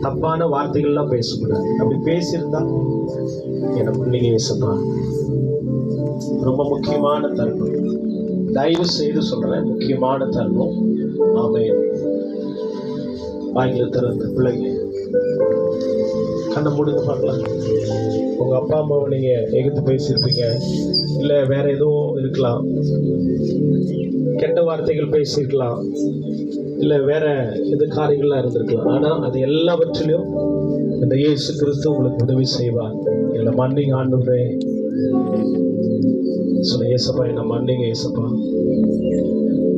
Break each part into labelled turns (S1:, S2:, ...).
S1: தப்பான வார்த்தைகள்லாம் பேசக்கூடாது. அப்படி பேசியிருந்தா எனக்கு நீங்க ஏசப்பா ரொம்ப முக்கியமான தருணம் தயவு செய்து சொல்றேன் முக்கியமான தருணம் ஆமே வாயில திறந்த பிள்ளைங்க கண்ணை முடிந்து பார்க்கலாம். உங்கள் அப்பா அம்மாவை நீங்கள் எகுத்து பேசியிருப்பீங்க இல்லை வேற எதுவும் இருக்கலாம். கெட்ட வார்த்தைகள் பேசியிருக்கலாம். இல்லை வேற எது காரியங்களாக இருந்திருக்கலாம். ஆனால் அது எல்லாவற்றிலும் இந்த இயேசு கிறிஸ்து உங்களுக்கு உதவி செய்வார். என்னை மன்னிங்க ஆண்டவரே. சொல்ல ஏசப்பா என்னை மன்னிங்க ஏசப்பா.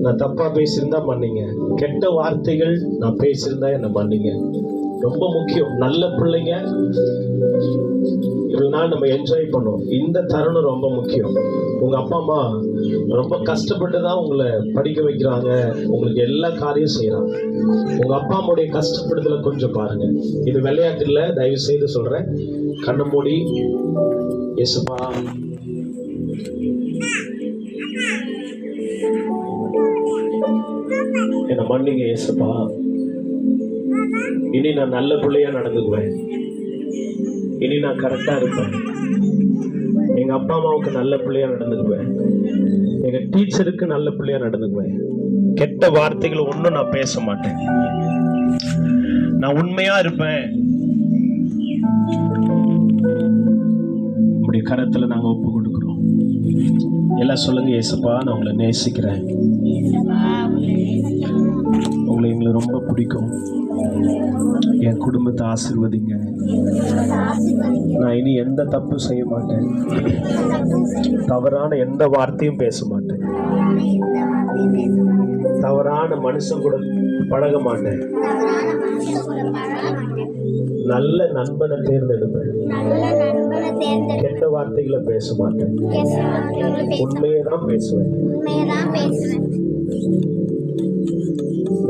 S1: நான் தப்பாக பேசியிருந்தா மன்னிங்க. கெட்ட வார்த்தைகள் நான் பேசியிருந்தா என்னை மன்னிங்க. ரொம்ப முக்கியம். நல்ல பிள்ளைங்க. இவ்வளவு நாள் நம்ம என்ஜாய் பண்ணோம். இந்த தருணம் ரொம்ப முக்கியம். உங்க அப்பா அம்மா ரொம்ப கஷ்டப்பட்டு தான் உங்களை படிக்க வைக்கிறாங்க. உங்களுக்கு எல்லா காரியம் செய்யறாங்க. உங்க அப்பா அம்மாவுடைய கஷ்டப்படுதல கொஞ்சம் பாருங்க. இது விளையாட்டு இல்ல தயவு செய்து சொல்றேன். கண்ணை மூடி. இயேசுப்பா. என்ன மன்னிங்க இயேசுப்பா. இனி நான் நல்ல பிள்ளையா நடந்துக்குவேன். இனி நான் கரெக்டா இருப்பேன். எங்க அப்பா அம்மாவுக்கு நல்ல பிள்ளையா நடந்துக்குவேன். எங்க டீச்சருக்கு நல்ல பிள்ளையா நடந்துக்குவேன். கெட்ட வார்த்தைகள் ஒன்றும் நான் பேச மாட்டேன். நான் உண்மையா இருப்பேன். உங்களுடைய கரத்துல நாங்க ஒப்பு கொடுக்குறோம். எல்லாம் சொல்லுங்க ஏசப்பா நான் உங்களை நேசிக்கிறேன். ரொம்ப பிடிக்கும். என் குடும்பத்தை ஆசிர்வதிங்க. நான் இனி எந்த தப்பு செய்ய மாட்டேன். தவறான எந்த வார்த்தையும் பேச மாட்டேன். தவறான மனுஷன் கூட பழக மாட்டேன். நல்ல நண்பனை தேர்ந்தெடுப்பேன். கெட்ட வார்த்தைகளை பேச மாட்டேன். உண்மையை தான் பேசுவேன்.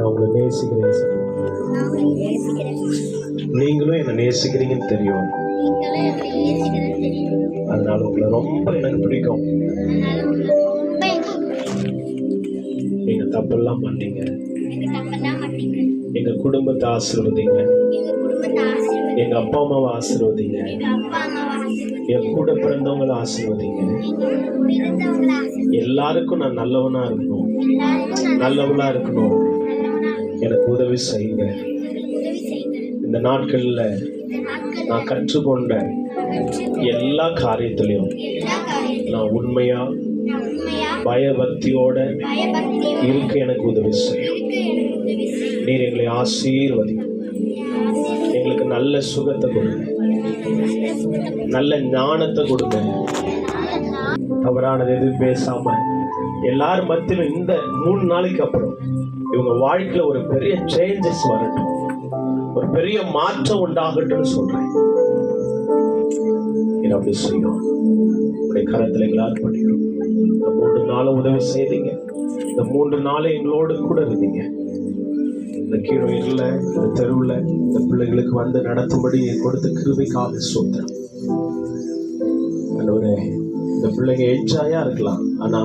S1: நான் உங்களை நேசிக்கிறேன். நீங்களும் என்னை நேசிக்கிறீங்கன்னு தெரியும். அதனால உங்களை ரொம்ப எனக்கு பிடிக்கும். எங்க தப்பெல்லாம் பண்ணீங்க எங்க குடும்பத்தை ஆசீர்வதிங்க. எங்க அப்பா அம்மாவை ஆசீர்வதிங்க. என் கூட பிறந்தவங்களை ஆசீர்வதிங்க. எல்லாருக்கும் நான் நல்லவனா இருக்கணும். நல்லவளா இருக்கணும். எனக்கு உதவி செய்யுங்க. இந்த நாட்களில் நான் கற்றுக்கொண்ட எல்லா காரியத்திலையும் நான் உண்மையா பயபக்தியோட இருக்க எனக்கு உதவி செய்யும். நீர் எங்களை ஆசீர்வதி எங்களுக்கு நல்ல சுகத்தை கொடுங்க. நல்ல ஞானத்தை கொடுங்க. தவறானது எதுவும் பேசாமல் எல்லாரும் மத்தியிலும் இந்த மூணு நாளைக்கு அப்புறம் இவங்க வாழ்க்கையில ஒரு பெரிய சேஞ்சஸ் வரட்டும். ஒரு பெரிய மாற்றம் உண்டாகட்டும்னு சொல்றேன். அப்படி செய்யும் உடைய கரத்துல எங்களால் அர்ப்பணிக்கிறோம் இந்த மூன்று நாளும் உதவி செய்தீங்க. இந்த மூன்று நாளும் எங்களோடு கூட இருந்தீங்க. இந்த கீழே இந்த தெருவில் இந்த பிள்ளைகளுக்கு வந்து நடத்தும்படி கொடுத்த கிருபைக்காக சோத்திரம். ஆண்டவரே இந்த பிள்ளைங்க என்ஜாயா இருக்கலாம். ஆனா